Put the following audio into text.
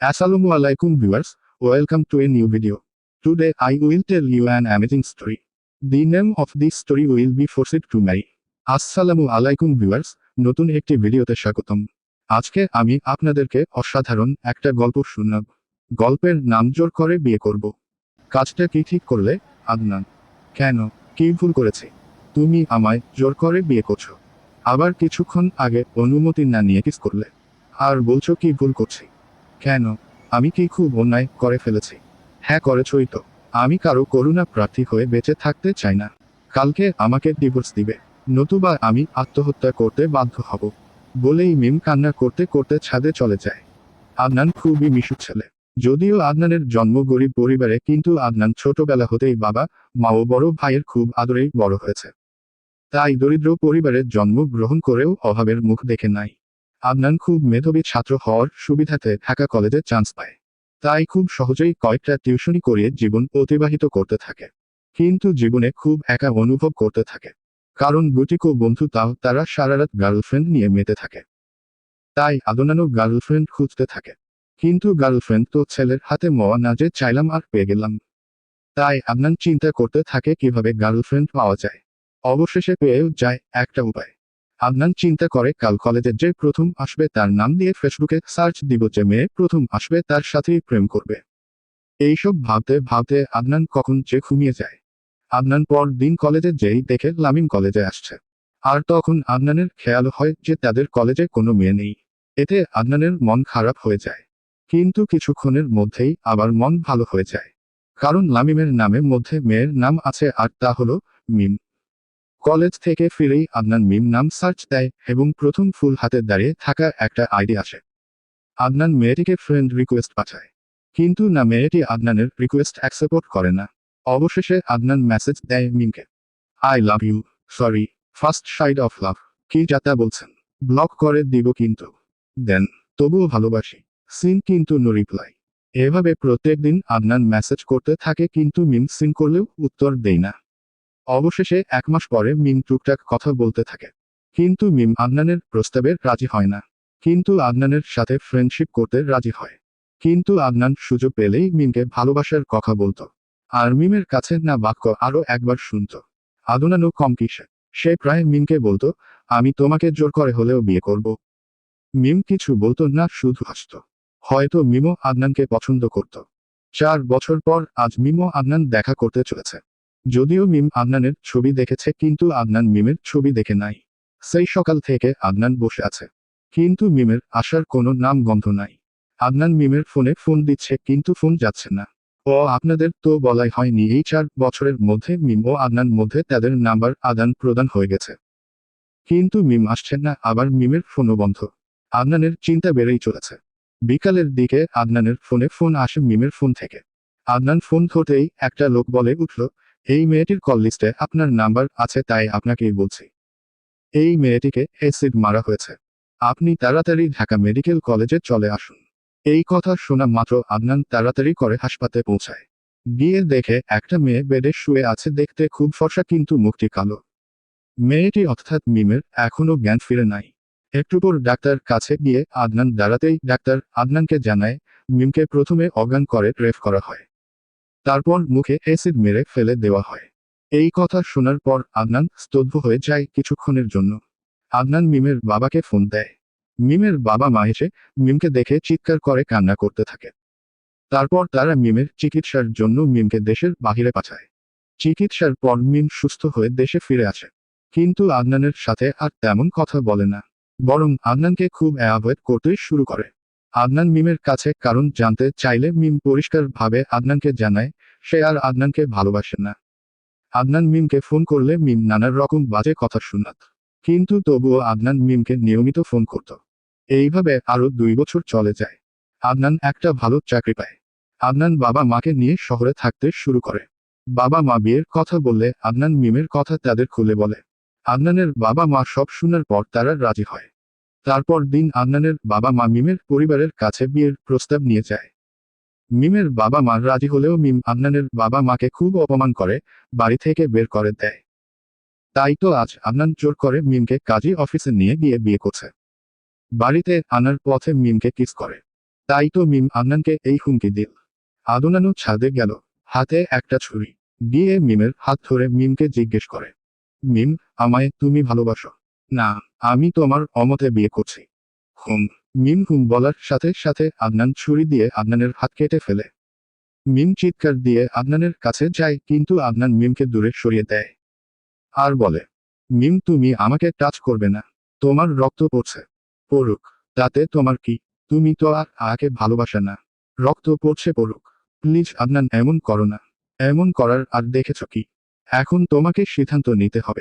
Assalamu alaikum viewers, welcome to a new video. Today I will tell you an amazing story. The name of this story will be Forced to Marry. আসসালামু আলাইকুম viewers নতুন একটি ভিডিওতে স্বাগতম। আজকে আমি আপনাদেরকে অসাধারণ একটা গল্প শোনাব। গল্পের নাম জোর করে বিয়ে করব। কাজটা কি ঠিক করলে আদনান? কেন? কি ভুল করেছি? তুমি আমায় জোর করে বিয়ে করছ। আবার কিছুক্ষণ আগে অনুমতি না নিয়ে কিস করলে। আর বলছো কি ভুল করছি? কেন? আমি কি খুব অন্যায় করে ফেলেছি? হ্যাঁ করেছই তো। আমি কারও করুণা প্রার্থী হয়ে বেঁচে থাকতে চাই না। কালকে আমাকে ডিভোর্স দিবে। নতুবা আমি আত্মহত্যা করতে বাধ্য হব। বলেই মিম কান্না করতে করতে ছাদে চলে যায়। আদনান খুবই মিশুক ছেলে। যদিও আদনানের জন্ম গরিব পরিবারে, কিন্তু আদনান ছোটবেলা হতেই বাবা, মা ও বড় ভাইয়ের খুব আদরেই বড় হয়েছে। তাই দরিদ্র পরিবারের জন্ম গ্রহণ করেও অভাবের মুখ দেখে নাই। আদনান খুব মেধাবী ছাত্র হওয়ার সুবিধাতে ঢাকা কলেজে চান্স পায়। তাই খুব সহজেই কয়েকটা টিউশনি করিয়ে জীবন অতিবাহিত করতে থাকে। কিন্তু জীবনে খুব একা অনুভব করতে থাকে। কারণ গুটিকো বন্ধু তাও তারা সারারাত গার্লফ্রেন্ড নিয়ে মেতে থাকে। তাই আদনানও গার্লফ্রেন্ড খুঁজতে থাকে। কিন্তু গার্লফ্রেন্ড তো ছেলের হাতে মওয়া না যে চাইলাম আর পেয়ে গেলাম। তাই আদনান চিন্তা করতে থাকে কীভাবে গার্লফ্রেন্ড পাওয়া যায়। অবশেষে পেয়েও যায় একটা উপায়। আদনান চিন্তা করে, কাল কলেজে যে প্রথম আসবে তার নাম দিয়ে ফেসবুকে সার্চ দিব যে মেয়ে প্রথম আসবে তার সাথেই প্রেম করবে। এইসব ভাবতে ভাবতে আদনান কখন যে ঘুমিয়ে যায়। আদনান পর দিন কলেজে যেই দেখে লামিম কলেজে আসছে। আর তখন আদনানের খেয়াল হয় যে তাদের কলেজে কোনো মেয়ে নেই। এতে আদনানের মন খারাপ হয়ে যায়। কিন্তু কিছুক্ষণের মধ্যেই আবার মন ভালো হয়ে যায়। কারণ লামিমের নামের মধ্যে মেয়ের নাম আছে আর তা হলো মিম। কলেজ থেকে ফিরেই আদনান মিম নাম সার্চ দেয় এবং প্রথম ফুল হাতে দাঁড়িয়ে থাকা একটা আইডি আসে আদনান মেয়েটিকে ফ্রেন্ড রিকোয়েস্ট পাঠায়। কিন্তু না মেয়েটি আদনানের রিকোয়েস্ট অ্যাকসেপ্ট করে না। অবশেষে আদনান মেসেজ দেয় মিমকে। I love you sorry first side of love কি যাতা বলছেন? ব্লক করে দিব কিন্তু। দেন, তবুও ভালোবাসি। সিন কিন্তু নো রিপ্লাই এভাবে প্রত্যেকদিন আদনান মেসেজ করতে থাকে কিন্তু মিম সিন করলেও উত্তর দেয় না। অবশেষে এক মাস পরে মিম টুকটাক কথা বলতে থাকে। কিন্তু মিম আদনানের প্রস্তাবে রাজি হয় না। কিন্তু আদনানের সাথে ফ্রেন্ডশিপ করতে রাজি হয়। কিন্তু আদনান সুযোগ পেলেই মিমকে ভালোবাসার কথা বলতো। আর মিমের কাছে না বাক্য আরও একবার শুনত। আদনানও কম কিসে। সে প্রায় মিমকে বলতো, আমি তোমাকে জোর করে হলেও বিয়ে করব। মিম কিছু বলতো না, শুধু হাসত। হয়তো মিমো আদনানকে পছন্দ করত। চার বছর পর আজ মিমো আদনান দেখা করতে চলেছে। যদিও মিম আদনানের ছবি দেখেছে, কিন্তু আদনান মিমের ছবি দেখে নাই। সেই সকাল থেকে আদনান বসে আছে। কিন্তু মিমের আসার কোনো নাম গন্ধ নাই। আদনান মিমের ফোনে ফোন দিচ্ছে, কিন্তু ফোন যাচ্ছে না। ও, আপনাদের তো বলাই হয়নি, এই চার বছরের মধ্যে মিম ও আদনান মধ্যে তাদের নাম্বার আদান প্রদান হয়ে গেছে। কিন্তু মিম আসছেন না, আবার মিমের ফোনও বন্ধ। আদনানের চিন্তা বেড়েই চলেছে। বিকালের দিকে আদনানের ফোনে ফোন আসে মিমের ফোন থেকে। আদনান ফোন ধরতেই একটা লোক বলে উঠল এই মেয়েটির কল লিস্টে আপনার নাম্বার আছে তাই আপনাকেই বলছি। এই মেয়েটিকে অ্যাসিড মারা হয়েছে। আপনি তাড়াতাড়ি ঢাকা মেডিকেল কলেজে চলে আসুন। এই কথা শোনা মাত্র আদনান তাড়াতাড়ি করে হাসপাতালে পৌঁছায়। গিয়ে দেখে একটা মেয়ে বেডে শুয়ে আছে দেখতে খুব ফর্সা কিন্তু মুখটি কালো। মেয়েটি অর্থাৎ মিমের এখনও জ্ঞান ফিরে নাই। একটু পর ডাক্তার কাছে গিয়ে আদনান দাঁড়াতেই ডাক্তার আদনানকে জানায়, মিমকে প্রথমে অজ্ঞান করে রেফ করা হয়। তারপর মুখে অ্যাসিড মেরে ফেলে দেওয়া হয়। এই কথা শোনার পর আদনান স্তব্ধ হয়ে যায় কিছুক্ষণের জন্য। আদনান মিমের বাবাকে ফোন দেয়। মিমের বাবা মা এসে মিমকে দেখে চিৎকার করে কান্না করতে থাকে। তারপর তারা মিমের চিকিৎসার জন্য মিমকে দেশের বাহিরে পাঠায়। চিকিৎসার পর মিম সুস্থ হয়ে দেশে ফিরে আসে। কিন্তু আদনানের সাথে আর তেমন কথা বলে না। বরং আদনানকে খুব অ্যাভয়েড করতে শুরু করে। আদনান মিমের কাছে কারণ জানতে চাইলে মিম পরিষ্কারভাবে আদনানকে জানায়, সে আর আদনানকে ভালোবাসে না। আদনান মিমকে ফোন করলে মিম নানার রকম বাজে কথা শুনাত। কিন্তু তবুও আদনান মিমকে নিয়মিত ফোন করত। এইভাবে আরও দুই বছর চলে যায়। আদনান একটা ভালো চাকরি পায়। আদনান বাবা মাকে নিয়ে শহরে থাকতে শুরু করে। বাবা মা বিয়ের কথা বললে আদনান মিমের কথা তাদের খুলে বলে। আদনানের বাবা মা সব শোনার পর তারা রাজি হয়। তারপর দিন আদনানের বাবা মা মিমের পরিবারের কাছে বিয়ের প্রস্তাব নিয়ে যায়। মিমের বাবা মা রাজি হলেও মিম আদনানের বাবা মাকে খুব অপমান করে, বাড়ি থেকে বের করে দেয়। তাই তো আজ আদনান জোর করে মিমকে কাজী অফিসে নিয়ে গিয়ে বিয়ে করছে। বাড়িতে আনার পথে মিমকে কিস করে। তাই তো মিম আদনানকে এই হুমকি দিল। আদনানও ছাদে গেল, হাতে একটা ছুরি। গিয়ে মিমের হাত ধরে মিমকে জিজ্ঞেস করে, মিম, আমায় তুমি ভালোবাসো? না। আমি তোমার অমতে বিয়ে করছি। হুম, মিম হুম বলার সাথে সাথে আদনান ছুরি দিয়ে আদনানের হাত কেটে ফেলে। মিম চিৎকার দিয়ে আদনানের কাছে যায়, কিন্তু আদনান মিমকে দূরে সরিয়ে দেয়। আর বলে, মিম, তুমি আমাকে টাচ করবে না। তোমার রক্ত পড়ছে। পড়ুক, তাতে তোমার কি? তুমি তো আর আকে ভালোবাসা না। রক্ত পড়ছে, পড়ুক। প্লিজ আদনান, এমন করো না। এমন করার আর দেখেছ কি? এখন তোমাকে সিদ্ধান্ত নিতে হবে।